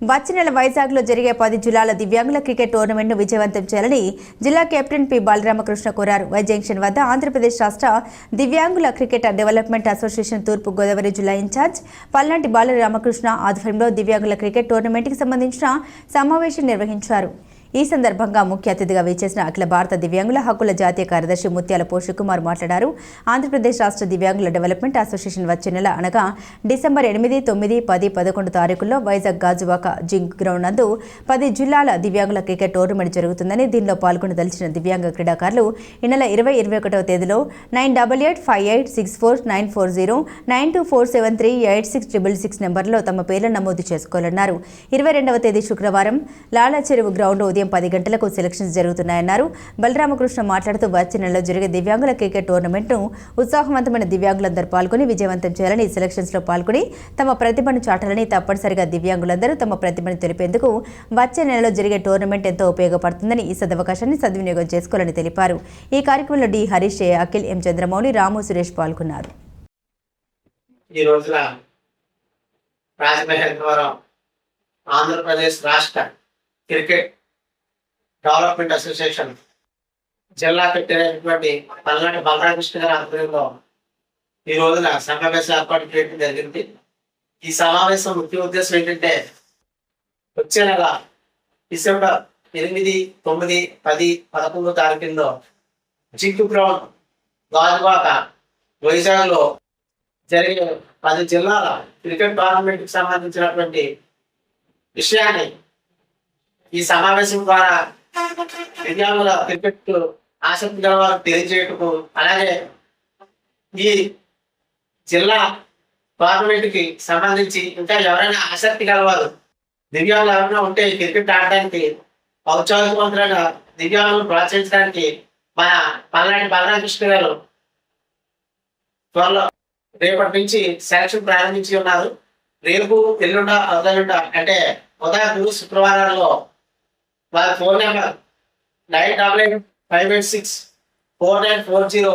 వచ్చే నెల వైజాగ్లో జరిగే పది జిల్లాల దివ్యాంగుల క్రికెట్ టోర్నమెంట్ను విజయవంతం చేయాలని జిల్లా కెప్టెన్ పి. బాలరామకృష్ణ కోరారు. వై జంక్షన్ వద్ద ఆంధ్రప్రదేశ్ రాష్ట్ర దివ్యాంగుల క్రికెట్ డెవలప్మెంట్ అసోసియేషన్ తూర్పు గోదావరి జిల్లా ఇన్ఛార్జ్ పల్నాటి బాలరామకృష్ణ ఆధ్వర్యంలో దివ్యాంగుల క్రికెట్ టోర్నమెంట్కి సంబంధించిన సమావేశం నిర్వహించారు. ఈ సందర్భంగా ముఖ్య అతిథిగా వేచేసిన అఖిల భారత దివ్యాంగుల హక్కుల జాతీయ కార్యదర్శి ముత్యాల పోషకుమార్ మాట్లాడారు. ఆంధ్రప్రదేశ్ రాష్ట్ర దివ్యాంగుల డెవలప్మెంట్ అసోసియేషన్ వచ్చే నెల అనగా డిసెంబర్ ఎనిమిది తొమ్మిది పది పదకొండు తారీఖుల్లో వైజాగ్ గాజువాక జింక్ గ్రౌండ్ నందు పది జిల్లాల దివ్యాంగుల క్రికెట్ టోర్నమెంట్ జరుగుతుందని దీనిలో పాల్గొనదలిచిన దివ్యాంగ క్రీడాకారులు ఈ నెల ఇరవై ఇరవై ఒకటవ తేదీలో nine double eight five eight six four nine four zero nine two four seven three eight six triple six నెంబర్లో తమ పేర్లను నమోదు చేసుకోవాలన్నారు. ఇరవై రెండవ తేదీ శుక్రవారం లాలా చెరువు గ్రౌండ్ ఉదయం పది గంటలకు సెలక్షన్స్ జరుగుతున్నాయన్నారు. బలరామకృష్ణ మాట్లాడుతూ వచ్చే నెలలో జరిగే దివ్యాంగుల క్రికెట్ టోర్నమెంట్ను ఉత్సాహవంతమైన దివ్యాంగులందరూ పాల్గొని విజయవంతం చేయాలని ఈ సెలక్షన్స్లో పాల్గొని తమ ప్రతిభను చాటాలని తప్పనిసరిగా దివ్యాంగులందరూ తమ ప్రతిభను తెలిపేందుకు వచ్చే నెలలో జరిగే టోర్నమెంట్ ఎంతో ఉపయోగపడుతుందని ఈ సదవకాశాన్ని సద్వినియోగం చేసుకోవాలని తెలిపారు. ఈ కార్యక్రమంలో డి. హరీష్ అఖిల్ ఎం. చంద్రమౌళి రాము సురేష్ పాల్గొన్నారు. ఈ రోజున రాజమహేంద్రవరం ఆంధ్రప్రదేశ్ రాష్ట్ర క్రికెట్ డెవలప్మెంట్ అసోసియేషన్. జిల్లా పెట్టినటువంటి పల్నాటి బలరామకృష్ణ గారి ఆధ్వర్యంలో ఈ రోజున సమావేశం ఏర్పాటు చేయడం జరిగింది. ఈ సమావేశం ముఖ్య ఉద్దేశం ఏంటంటే వచ్చే నెల డిసెంబర్ ఎనిమిది తొమ్మిది పది పదకొండో తారీఖుల్లో జింకు గ్రౌండ్ గాజువాక వైజాగ్లో జరిగే పది జిల్లాల క్రికెట్ టోర్నమెంట్కి సంబంధించినటువంటి విషయాన్ని ఈ సమావేశం ద్వారా దివ్యాంగుల క్రికెట్ ఆసక్తి గల వారికి తెలియజేయటకు అలాగే ఈ జిల్లా టోర్నమెంట్కి సంబంధించి ఇంకా ఎవరైనా ఆసక్తి గలవారు దివ్యాంగులు ఎవరైనా ఉంటే క్రికెట్ ఆడడానికి ఔత్సాహికవంతులైన దివ్యాంగులను ప్రోత్సహించడానికి మన పల్నాటి బలరామకృష్ణ గారు త్వరలో రేపటి నుంచి సెలక్షన్ ప్రారంభించి ఉన్నారు. రేపు ఎల్లుండ అవతలుండ అంటే ఉదయం గురు శుక్రవారాల్లో వాళ్ళ phone number nine double eight five eight six four nine four zero